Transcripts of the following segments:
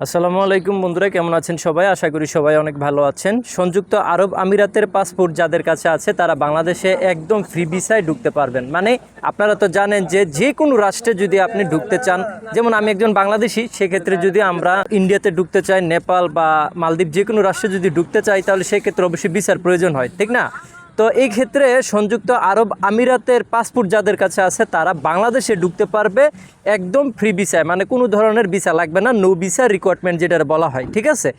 আসসালামু আলাইকুম বন্ধুরা, কেমন আছেন সবাই? আশা করি সবাই অনেক ভালো আছেন। সংযুক্ত আরব আমিরাতের পাসপোর্ট যাদের কাছে আছে, তারা বাংলাদেশে একদম ফ্রি ভিসায় ঢুকতে পারবেন। মানে আপনারা তো জানেন যে যে কোনো রাষ্ট্রে যদি আপনি ঢুকতে চান, যেমন আমি একজন বাংলাদেশি, সেক্ষেত্রে যদি আমরা ইন্ডিয়াতে ঢুকতে চাই, নেপাল বা মালদ্বীপ যে কোনো রাষ্ট্রে যদি ঢুকতে চাই, তাহলে সেক্ষেত্রে অবশ্যই ভিসার প্রয়োজন হয়, ঠিক না? তো এই ক্ষেত্রে সংযুক্ত আরব আমিরাতের পাসপোর্ট যাদের কাছে আছে, তারা বাংলাদেশে ঢুকতে পারবে একদম ফ্রি ভিসায় মানে কোনো ধরনের ভিসা লাগবে না নো ভিসা রিকোয়ারমেন্ট যেটা বলা হয়, ঠিক আছে?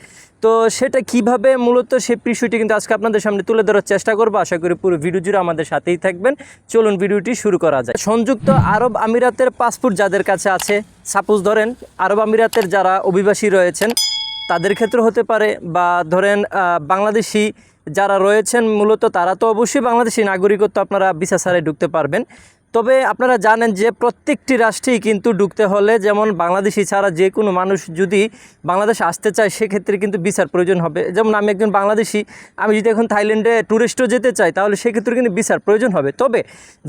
তো সেটা কীভাবে মূলত সেই বিষয়টি কিন্তু আজকে আপনাদের সামনে তুলে ধরার চেষ্টা করব, আশা করি পুরো ভিডিও জুড়ে আমাদের সাথেই থাকবেন। চলুন ভিডিওটি শুরু করা যায় সংযুক্ত আরব আমিরাতের পাসপোর্ট যাদের কাছে আছে সাপোজ ধরেন আরব আমিরাতের যারা অভিবাসী রয়েছেন তাদের ক্ষেত্রে হতে পারে বা ধরেন বাংলাদেশি যারা রয়েছেন মূলত তারা তো অবশ্যই বাংলাদেশি নাগরিকত্ব আপনারা ভিসা ঢুকতে পারবেন। তবে আপনারা জানেন যে প্রত্যেকটি রাষ্ট্রেই কিন্তু ঢুকতে হলে যেমন বাংলাদেশি ছাড়া যে কোনো মানুষ যদি বাংলাদেশ আসতে চায়, সেক্ষেত্রে কিন্তু ভিসার প্রয়োজন হবে। যেমন আমি একজন বাংলাদেশি, আমি যদি এখন থাইল্যান্ডে ট্যুরিস্টও যেতে চাই, তাহলে সেক্ষেত্রে কিন্তু ভিসার প্রয়োজন হবে। তবে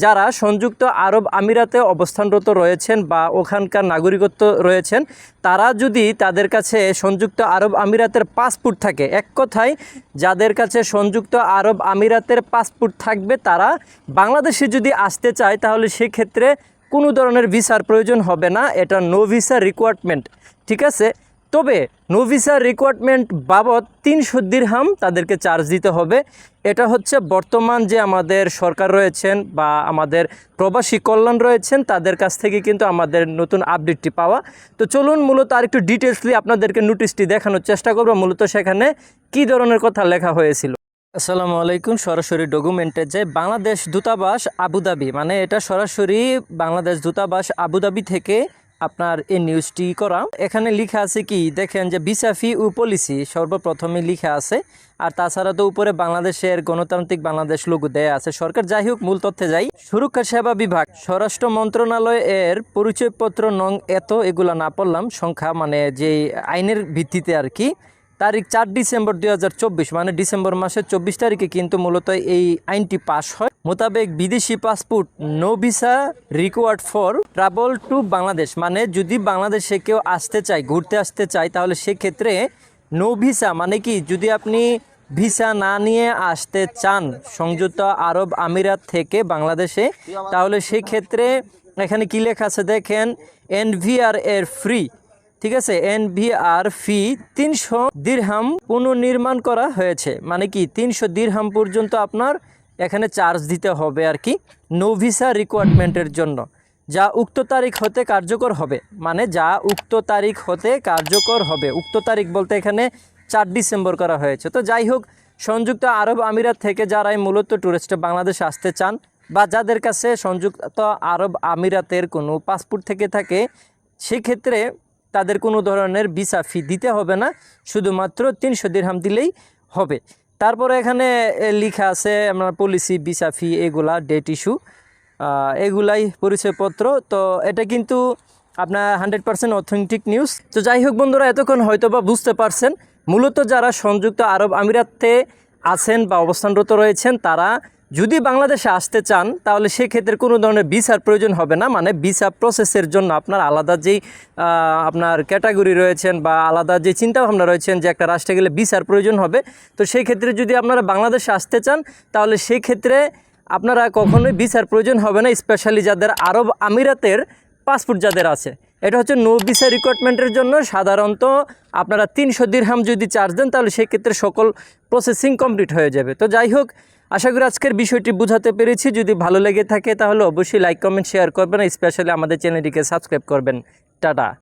যারা সংযুক্ত আরব আমিরাতে অবস্থানরত রয়েছেন বা ওখানকার নাগরিকত্ব রয়েছেন, তারা যদি তাদের কাছে সংযুক্ত আরব আমিরাতের পাসপোর্ট থাকে, এক কথায় যাদের কাছে সংযুক্ত আরব আমিরাতের পাসপোর্ট থাকবে, তারা বাংলাদেশে যদি আসতে চায়, তাহলে সেক্ষেত্রে কোনো ধরনের ভিসার প্রয়োজন হবে না। এটা নো ভিসা রিকোয়ারমেন্ট ঠিক আছে? তবে নো ভিসা রিকোয়ারমেন্ট বাবদ তিন তিনশো দিরহাম তাদেরকে চার্জ দিতে হবে। এটা হচ্ছে বর্তমান যে আমাদের সরকার রয়েছেন বা আমাদের প্রবাসী কল্যাণ রয়েছেন, তাদের কাছ থেকে কিন্তু আমাদের নতুন আপডেটটি পাওয়া। তো চলুন মূলত আরেকটু ডিটেলসলি আপনাদেরকে নোটিশটি দেখানোর চেষ্টা করব। মূলত সেখানে কী ধরনের কথা লেখা হয়েছিল। আসসালামু আলাইকুম। সরাসরি ডকুমেন্টে যে বাংলাদেশ দূতাবাস আবুধাবি মানে এটা সরাসরি বাংলাদেশ দূতাবাস আবুধাবি থেকে আপনার এই নিউজটি করা। এখানে লিখা আছে কি, দেখেন যে ভিসা ফি ও পলিসি সর্বপ্রথমে লিখা আছে। আর তাছাড়া তো উপরে বাংলাদেশের গণতান্ত্রিক বাংলাদেশ লোক দেয়া আছে। সরকার যাই হোক, মূল তথ্যে যাই। সুরক্ষা সেবা বিভাগ, স্বরাষ্ট্র মন্ত্রণালয় এর পরিচয়পত্র নং এত, এগুলা না পড়লাম। সংখ্যা মানে যে আইনের ভিত্তিতে আর কি। তারিখ চার ডিসেম্বর দু হাজার চব্বিশ মানে ডিসেম্বর মাসের চব্বিশ তারিখে কিন্তু মূলত এই আইনটি পাশ হয়। মোতাবেক বিদেশি passport no visa required for travel to Bangladesh মানে যদি বাংলাদেশে কেউ আসতে চায়, ঘুরতে আসতে চায়, তাহলে সেক্ষেত্রে নো ভিসা মানে কি, যদি আপনি ভিসা না নিয়ে আসতে চান সংযুক্ত আরব আমিরাত থেকে বাংলাদেশে, তাহলে সেক্ষেত্রে এখানে কি লেখা আছে দেখেন এনভিআর এর ফ্রি ঠিক আছে এনভিআর ফি তিনশো দিরহাম পুনর্নির্মাণ করা হয়েছে। মানে কি, তিনশো দিরহাম পর্যন্ত আপনার এখানে চার্জ দিতে হবে আর কি নো ভিসা রিকোয়ারমেন্টের জন্য। যা উক্ত তারিখ হতে কার্যকর হবে মানে যা উক্ত তারিখ হতে কার্যকর হবে। উক্ত তারিখ বলতে এখানে চার ডিসেম্বর করা হয়েছে। তো যাই হোক, সংযুক্ত আরব আমিরাত থেকে যারাই মূলত ট্যুরিস্টে বাংলাদেশে আসতে চান বা যাদের কাছে সংযুক্ত আরব আমিরাতের কোনো পাসপোর্ট থেকে থাকে, সেক্ষেত্রে তাদের কোনো ধরনের ভিসা ফি দিতে হবে না, শুধুমাত্র তিনশো দিরহাম দিলেই হবে। তারপরে এখানে লেখা আছে আপনার পলিসি ভিসা ফি এগুলা ডেট ইস্যু এগুলাই পরিচয়পত্র। তো এটা কিন্তু আপনার হান্ড্রেড পার্সেন্ট অথেন্টিক নিউজ তো যাই হোক বন্ধুরা, এতক্ষণ হয়তো বা বুঝতে পারছেন, মূলত যারা সংযুক্ত আরব আমিরাতে আছেন বা অবস্থানরত রয়েছেন, তারা যদি বাংলাদেশে আসতে চান, তাহলে সেক্ষেত্রে কোনো ধরনের ভিসার প্রয়োজন হবে না। মানে ভিসা প্রসেসের জন্য আপনার আলাদা যেই আপনার ক্যাটাগরি রয়েছেন বা আলাদা যে চিন্তাভাবনা রয়েছেন যে একটা রাষ্ট্রে গেলে ভিসার প্রয়োজন হবে, তো সেই ক্ষেত্রে যদি আপনারা বাংলাদেশে আসতে চান, তাহলে সেই ক্ষেত্রে আপনারা কখনোই ভিসার প্রয়োজন হবে না, স্পেশালি যাদের আরব আমিরাতের পাসপোর্ট যাদের আছে। এটা হচ্ছে নো ভিসা রিক্রুটমেন্টের জন্য সাধারণত আপনারা তিনশো দিরহাম যদি চার্জ দেন, তাহলে সেক্ষেত্রে সকল প্রসেসিং কমপ্লিট হয়ে যাবে। তো যাই হোক, আশা করি আজকের বিষয়টি বুঝাতে পেরেছি। যদি ভালো লেগে থাকে, তাহলে অবশ্যই লাইক কমেন্ট শেয়ার করবেন। স্পেশালি আমাদের চ্যানেলটিকে সাবস্ক্রাইব করবেন। টাটা।